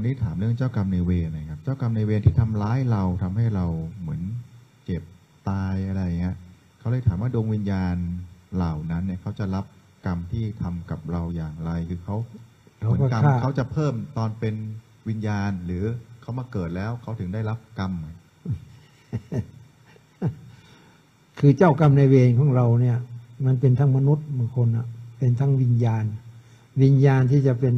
คนนี้ถามเรื่องเจ้ากรรมในายเวรนะครับ เจ้ากรรมในายเวรที่ทำร้ายเราทำให้เราเหมือนเจ็บตายอะไรเงี้ยเขาเลยถามว่าดวงวิญญาณเหล่านั้นเนี่ยเขาจะรับกรรมที่ทำกับเราอย่างไร คือเขาเหเขามือนก็กรรมฆ่าเขาจะเพิ่มตอนเป็นวิญญาณ หรือเขามาเกิดแล้วเขาถึงได้รับกรรม คือเจ้ากรรมในายเวรของเราเนี่ย มันเป็นทั้งมนุษย์บางคนอะเป็นทั้งวิญญาณ วิญญาณที่จะเป็น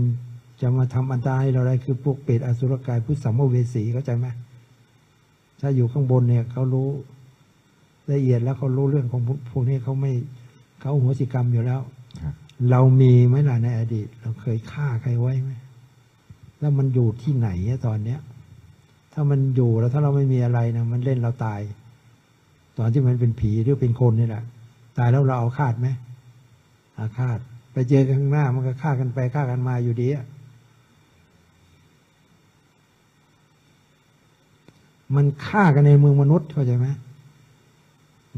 จะมาทำอันตรายให้เราได้คือพวกเปรตอสุรกายผู้สัมภเวสีเข้าใจไหมถ้าอยู่ข้างบนเนี่ยเขารู้ละเอียดแล้วเขารู้เรื่องของพวกพวกนี้เขาไม่เขาโหัวสิกรรมอยู่แล้วครับเรามีไหมล่ะในอดีต เราเคยฆ่าใครไว้ไหมแล้วมันอยู่ที่ไหนอะตอนเนี้ย ถ้ามันอยู่แล้วถ้าเราไม่มีอะไรนะมันเล่นเราตาย ตอนที่มันเป็นผีหรือเป็นคนนี่แหละตายแล้วเราเอาคาดไหมอาฆาตไปเจอกันข้างหน้ามันก็ฆ่ากันไปฆ่ากันมาอยู่ดีอะ มันฆ่ากันในเมืองมนุษย์เข้าใจไหม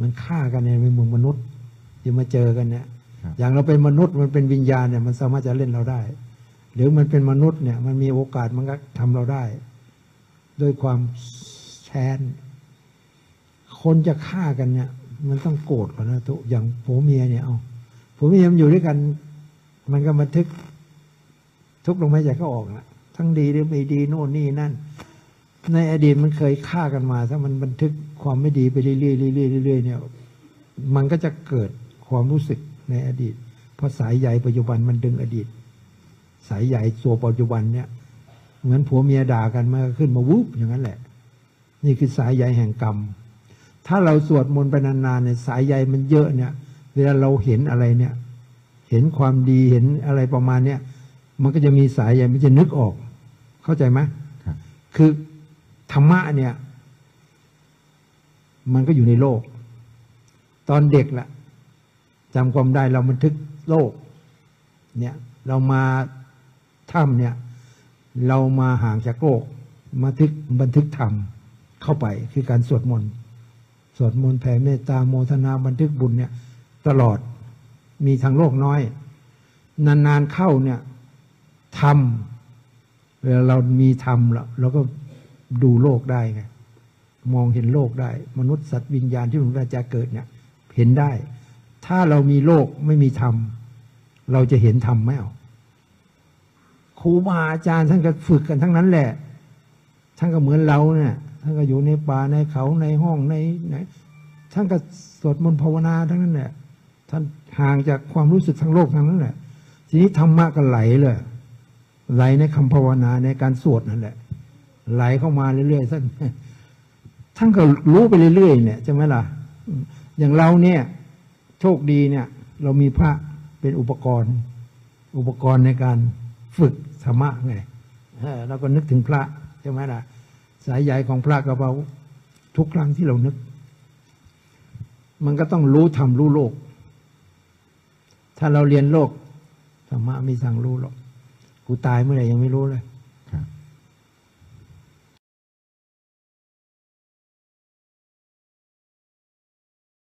มันฆ่ากันในเมืองมนุษย์ที่มาเจอกันเนี่ยครับอย่างเราเป็นมนุษย์มันเป็นวิญญาณเนี่ย มันสามารถจะเล่นเราได้ หรือมันเป็นมนุษย์เนี่ย มันมีโอกาสมันก็ทำเราได้ ด้วยความแค้นคนจะฆ่ากันเนี่ย มันต้องโกรธก่อนนะทุกอย่างผัวเมียเนี่ยเอาผัวเมียมันอยู่ด้วยกัน มันก็บันทึก ทุกลงไม่ใจก็ออกนะทั้งดีหรือไม่ดีโน่นนี่นั่น ในอดีตมันเคยฆ่ากันมา ถ้ามันบันทึกความไม่ดีไปเรื่อยๆเรื่อยๆเรื่อยๆเนี่ย มันก็จะเกิดความรู้สึกในอดีต เพราะสายใยปัจจุบันมันดึงอดีต สายใยตัวปัจจุบันเนี่ย เหมือนผัวเมียด่ากันมันก็ขึ้นมาวุบอย่างนั้นแหละ นี่คือสายใยแห่งกรรม ถ้าเราสวดมนต์ไปนานๆเนี่ยสายใยมันเยอะเนี่ย เวลาเราเห็นอะไรเนี่ย เห็นความดีเห็นอะไรประมาณเนี้ยมันก็จะมีสายใยมันจะนึกออก เข้าใจไหมครับคือ ธรรมะเนี่ย มันก็อยู่ในโลก ตอนเด็กละจำความได้เราบันทึกโลก เนี่ยเรามาถ้ำเนี่ย เรามาห่างจากโลกมาทึกบันทึกธรรมเข้าไปคือการสวดมนต์สวดมนต์แผ่เมตตาโมทนาบันทึกบุญเนี่ย ตลอดมีทางโลกน้อย นานๆเข้าเนี่ยธรรมเวลาเรามีธรรมแล้วเราก็ ดูโลกได้ไงมองเห็นโลกได้ มนุษย์สัตว์วิญญาณที่หลวงพ่อจะเกิดเนี่ย เห็นได้ ถ้าเรามีโลกไม่มีธรรม เราจะเห็นธรรมไหมเอาครูบาอาจารย์ท่านก็ฝึกกันทั้งนั้นแหละท่านก็เหมือนเราเนี่ยท่านก็อยู่ในป่าในเขาในห้องในไหนท่านก็สวดมนต์ภาวนาทั้งนั้นแหละท่านห่างจากความรู้สึกทางโลกทั้งนั้นแหละทีนี้ธรรมะก็ไหลเลยไหลในคำภาวนาในการสวดนั่นแหละ ไหลเข้ามาเรื่อยๆท่านท่านก็รู้ไปเรื่อยๆเนี่ยใช่ไหมล่ะ อย่างเราเนี่ย โชคดีเนี่ย เรามีพระเป็นอุปกรณ์ อุปกรณ์ในการฝึกธรรมะไงเราก็นึกถึงพระใช่ไหมล่ะ สายใยของพระกับเราทุกครั้งที่เรานึก มันก็ต้องรู้ธรรมรู้โลก ถ้าเราเรียนโลกธรรมะไม่สั่งรู้หรอกกูตายเมื่อไหร่ยังไม่รู้เลย